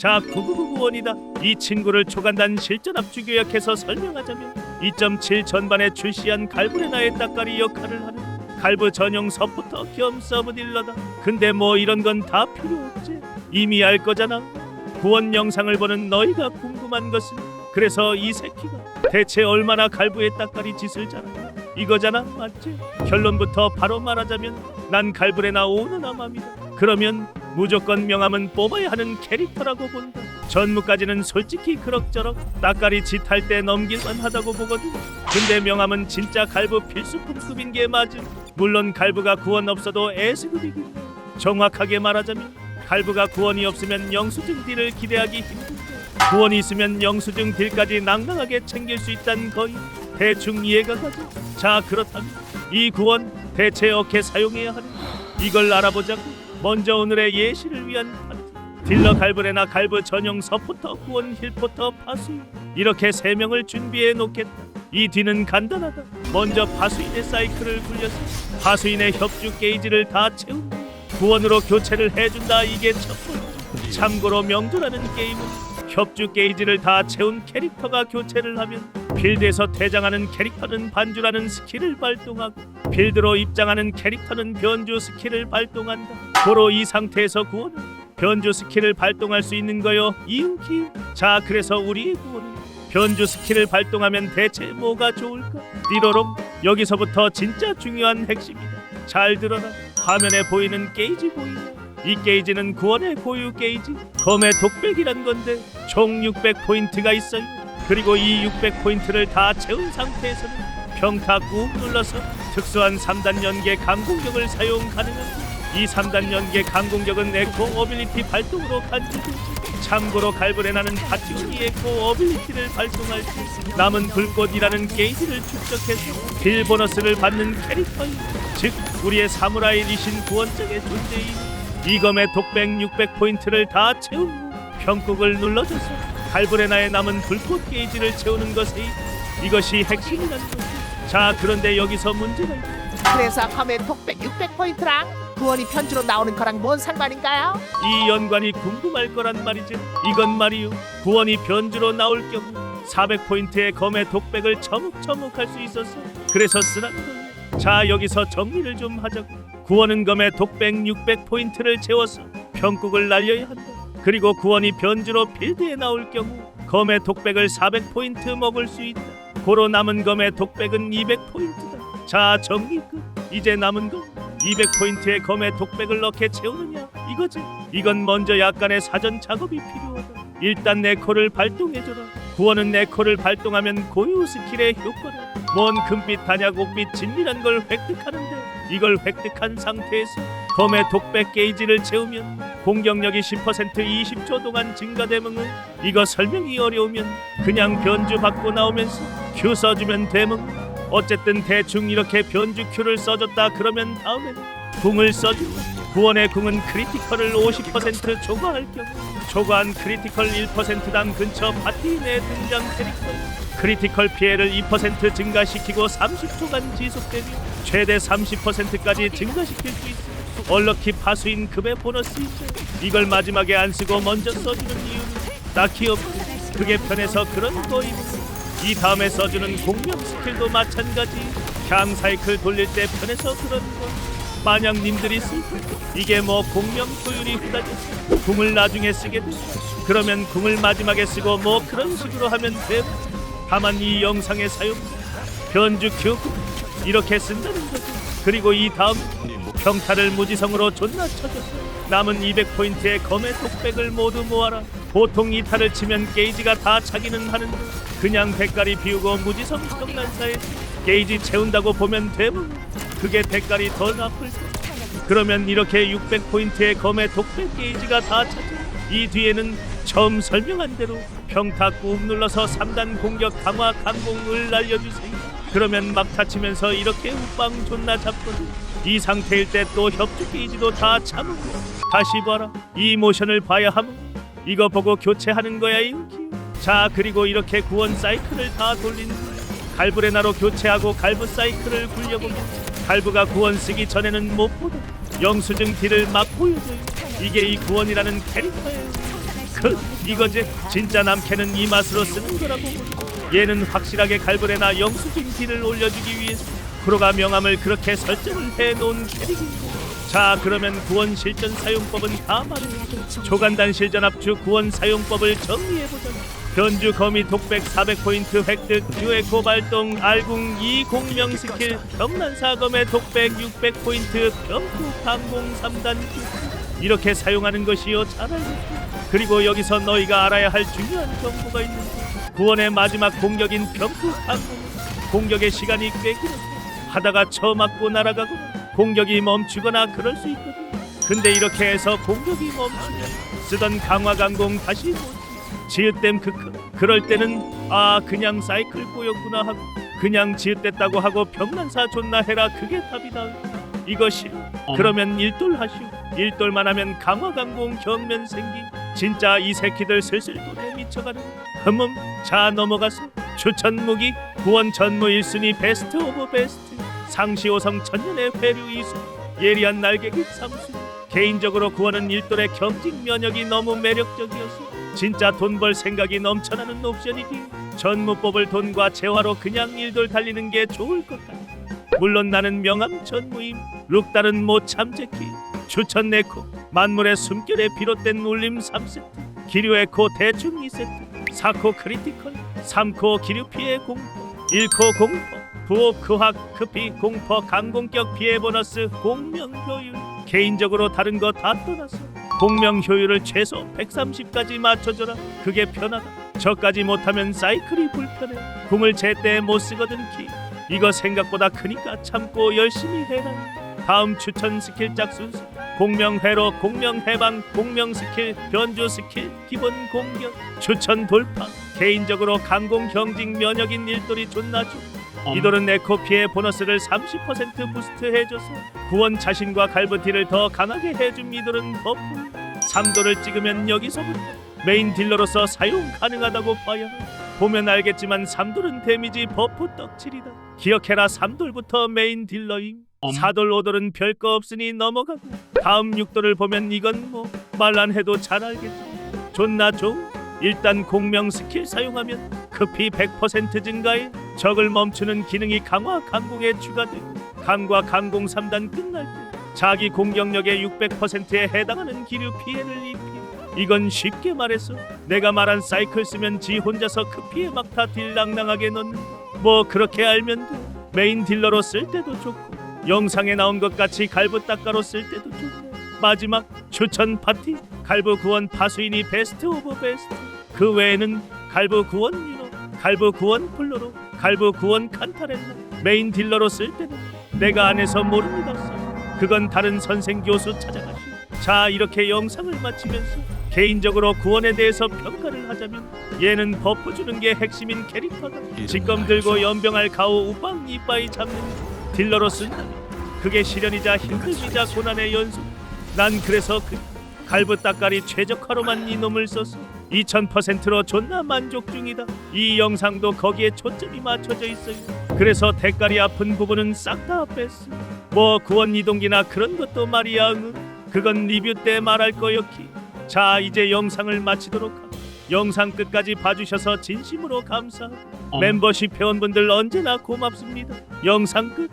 자 9999원이다. 이 친구를 초간단 실전압 주교역해서 설명하자면 2.7 전반에 출시한 갈브레나의 따까리 역할을 하는 갈브 전용 서포터 겸 서브딜러다. 근데 뭐 이런 건 다 필요 없지. 이미 알 거잖아. 구원 영상을 보는 너희가 궁금한 것은 그래서 이 새끼가 대체 얼마나 갈부의 따까리 짓을 잘하냐? 이거잖아 맞지? 결론부터 바로 말하자면 난 갈브레나 오너나 맘이다. 그러면 무조건 명함은 뽑아야 하는 캐릭터라고 본다. 전무까지는 솔직히 그럭저럭 따까리 짓할 때 넘길만 하다고 보거든. 근데 명함은 진짜 갈부 필수품급인 게 맞음 물론 갈부가 구원 없어도 S급이긴 해. 정확하게 말하자면 갈부가 구원이 없으면 영수증 딜을 기대하기 힘든데 구원이 있으면 영수증 딜까지 낭낭하게 챙길 수 있단 거의 대충 이해가 가죠. 자 그렇다면 이 구원 대체 어떻게 사용해야 하는가 이걸 알아보자고 먼저 오늘의 예시를 위한 파트. 딜러 갈브레나 갈브 전용 서포터 구원 힐포터 파수인 이렇게 세 명을 준비해 놓겠다. 이 뒤는 간단하다. 먼저 파수인의 사이클을 굴려서 파수인의 협주 게이지를 다 채운다 구원으로 교체를 해준다. 이게 첫 번째. 참고로 명도라는 게임은 협주 게이지를 다 채운 캐릭터가 교체를 하면 필드에서 퇴장하는 캐릭터는 반주라는 스킬을 발동하고 필드로 입장하는 캐릭터는 변주 스킬을 발동한다. 고로 이 상태에서 구원은 변주 스킬을 발동할 수 있는 거요. 이응키 자 그래서 우리의 구원은 변주 스킬을 발동하면 대체 뭐가 좋을까? 띠로롱 여기서부터 진짜 중요한 핵심이다. 잘 들어라 화면에 보이는 게이지 보이냐 이 게이지는 구원의 고유 게이지. 검의 독백이란 건데 총 600포인트가 있어요 그리고 이 600포인트를 다 채운 상태에서는 평타 꾹 눌러서 특수한 3단 연계 강공격을 사용 가능합니다 이 3단 연계 강공격은 에코 어빌리티 발동으로 간주되지 참고로 갈브레나는 파티온이 에코 어빌리티를 발동할 때 남은 불꽃이라는 게이지를 축적해서 딜 보너스를 받는 캐릭터인 즉 우리의 사무라이 리신 구원적의 존재인 이검의 독백 600포인트를 다 채운 후 평국을 눌러줘서 갈브레나에 남은 불꽃 게이지를 채우는 것이 이것이 핵심이라는 거지. 자 그런데 여기서 문제가 있다. 그래서 검의 독백 600포인트랑 구원이 편주로 나오는 거랑 뭔 상관인가요? 이 연관이 궁금할 거란 말이지. 이건 말이요. 구원이 변주로 나올 경우 400포인트의 검의 독백을 처묵처묵할 수 있어서 그래서 쓰라는 거예요. 자 여기서 정리를 좀 하자고. 구원은 검의 독백 600포인트를 채워서 평국을 날려야 한다 그리고 구원이 변주로 필드에 나올 경우 검의 독백을 400포인트 먹을 수 있다. 고로 남은 검의 독백은 200포인트다. 자 정리 끝. 이제 남은 거 200포인트의 검에 독백을 넣게 채우느냐? 이거지. 이건 먼저 약간의 사전 작업이 필요하다. 일단 네코를 발동해줘라. 구원은 네코를 발동하면 고유 스킬의 효과라 먼 금빛 단약 옥빛 진리란 걸 획득하는데 이걸 획득한 상태에서 검의 독백 게이지를 채우면 공격력이 10% 20초 동안 증가되므 이거 설명이 어려우면 그냥 변주 받고 나오면서 큐 써주면 되므 어쨌든 대충 이렇게 변주 큐를 써줬다 그러면 다음엔 궁을 써주고 구원의 궁은 크리티컬을 50% 초과할 경우 초과한 크리티컬 1%당 근처 파티 내 등장 캐릭터. 크리티컬 피해를 2% 증가시키고 30초간 지속되며 최대 30%까지 증가시킬 수 있어 얼럭키 파수인 급의 보너스. 있어 이걸 마지막에 안 쓰고 먼저 써주는 이유는 딱히 없고 그게 편해서 그런 거임 이 다음에 써주는 공명 스킬도 마찬가지. 향 사이클 돌릴 때 편해서 그런 거. 만약 님들이 쓸 때 이게 뭐 공명 소율이 후다졌어 궁을 나중에 쓰게 돼 그러면 궁을 마지막에 쓰고 뭐 그런 식으로 하면 돼 다만 이 영상의 사용 변주 큐 이렇게 쓴다는 거지. 그리고 이 다음 평타를 무지성으로 존나 쳐줬어 남은 200포인트의 검의 독백을 모두 모아라. 보통 이 타를 치면 게이지가 다 차기는 하는데 그냥 대가리 비우고 무지성 평난사에 게이지 채운다고 보면 되면 그게 대가리 더 나쁠 거 그러면 이렇게 600포인트의 검의 독백 게이지가 다 차죠 이 뒤에는 처음 설명한 대로 평타 꾹 눌러서 3단 공격 강화 강공을 날려주세요. 그러면 막 다치면서 이렇게 우빵 존나 잡거든 이 상태일 때 또 협주 게이지도 다 참고 다시 봐라. 이 모션을 봐야 함 이거 보고 교체하는 거야 인기. 자 그리고 이렇게 구원 사이클을 다 돌린 후 갈브레나로 교체하고 갈브 사이클을 굴려보면 갈브가 구원 쓰기 전에는 못 보던 영수증 딜을 막 보여줘요. 이게 이 구원이라는 캐릭터예요. 그 이거지 진짜 남캐는 이 맛으로 쓰는 거라고 얘는 확실하게 갈불에나 영수증 딜을 올려주기 위해서 프로가 명함을 그렇게 설정을 해놓은 캐릭입니다 자 그러면 구원 실전 사용법은 다 말해. 초간단 실전 합주 구원 사용법을 정리해보자 변주 거미 독백 400포인트 획득 듀에코 발동 알궁 2공명 스킬 병난사 검의 독백 600포인트 병투 방공 3단 이렇게 사용하는 것이요 잘 알겠고 그리고 여기서 너희가 알아야 할 중요한 정보가 있는데 구원의 마지막 공격인 병투 방공. 공격의 시간이 꽤 길어 하다가 처맞고 날아가거나 공격이 멈추거나 그럴 수 있거든. 근데 이렇게 해서 공격이 멈추면 쓰던 강화 강공 다시 못 지읒댐 크크 그럴 때는 아 그냥 사이클 꼬였구나 하고 그냥 지읒댔다고 하고 병난사 존나 해라 그게 답이다 이것이 그러면 일돌 하시오. 일돌만 하면 강화 강공 경면 생기 진짜 이 새끼들 슬슬 돈에 미쳐가는 흠음 자 넘어가서 추천 무기 구원 전무 1순위 베스트 오브 베스트 상시오성 천년의 회류 이수 예리한 날개기 삼수 개인적으로 구원은 일돌의 경직 면역이 너무 매력적이어서 진짜 돈 벌 생각이 넘쳐나는 옵션이기 전무 뽑을 돈과 재화로 그냥 일돌 달리는 게 좋을 것 같아. 물론 나는 명함 전무임 룩다른 못 참재기 추천 네코 만물의 숨결에 비롯된 울림 3세트 기류 에코 대충 2세트 4코 크리티컬 3코 기류 피해 공포 1코 공포 부호 크학 크피 공포 강공격 피해 보너스 공명 효율. 개인적으로 다른 거 다 떠나서 공명 효율을 최소 130까지 맞춰줘라. 그게 편하다. 저까지 못하면 사이클이 불편해. 궁을 제때 못 쓰거든 키. 이거 생각보다 크니까 참고 열심히 해라. 다음 추천 스킬 짝 순서 공명 회로 공명 해방 공명 스킬 변조 스킬 기본 공격 추천 돌파. 개인적으로 강공 경직 면역인 일돌이 존나 좋 이돌은 에코 피해 보너스를 30% 부스트 해줘서 구원 자신과 갈브티를 더 강하게 해준 이돌은 버프. 3도를 찍으면 여기서부터 메인 딜러로서 사용 가능하다고 봐야 해. 보면 알겠지만 3돌은 데미지 버프 떡칠이다. 기억해라 3돌부터 메인 딜러임 엄. 4돌 5돌은 별거 없으니 넘어가고 다음 6돌을 보면 이건 뭐 말 안 해도 잘 알겠지. 존나 좋은? 일단 공명 스킬 사용하면 급히 100% 증가해 적을 멈추는 기능이 강화 강공에 추가되고 강과 강공 3단 끝날 때 자기 공격력의 600%에 해당하는 기류 피해를 입히. 이건 쉽게 말해서 내가 말한 사이클 쓰면 지 혼자서 그 피해 막타 딜 낭낭하게 넣는 뭐 그렇게 알면 돼. 메인 딜러로 쓸 때도 좋고 영상에 나온 것 같이 갈부 닦아로 쓸 때도 좋네 마지막 추천 파티 갈부 구원 파수인이 베스트 오브 베스트. 그 외에는 갈부 구원 유노 갈부 구원 플로로 갈부 구원 칸타렐라 메인 딜러로 쓸 때는 내가 안 해서 모릅니다 써. 그건 다른 선생 교수 찾아가시오 자 이렇게 영상을 마치면서 개인적으로 구원에 대해서 평가를 하자면 얘는 버프 주는 게 핵심인 캐릭터다. 직검 들고 연병할 가오 우빵 이빠이 잡는 딜러로 쓴다면 그게 시련이자 힘듦이자 고난의 연속. 난 그래서 그 갈부 따까리 최적화로만 이놈을 써서 2000%로 존나 만족 중이다. 이 영상도 거기에 초점이 맞춰져 있어요. 그래서 대가리 아픈 부분은 싹 다 뺐어. 뭐 구원 이동기나 그런 것도 말이야 응? 그건 리뷰 때 말할 거였기. 자 이제 영상을 마치도록 영상 끝까지 봐주셔서 진심으로 감사하고 엄. 멤버십 회원분들 언제나 고맙습니다 영상 끝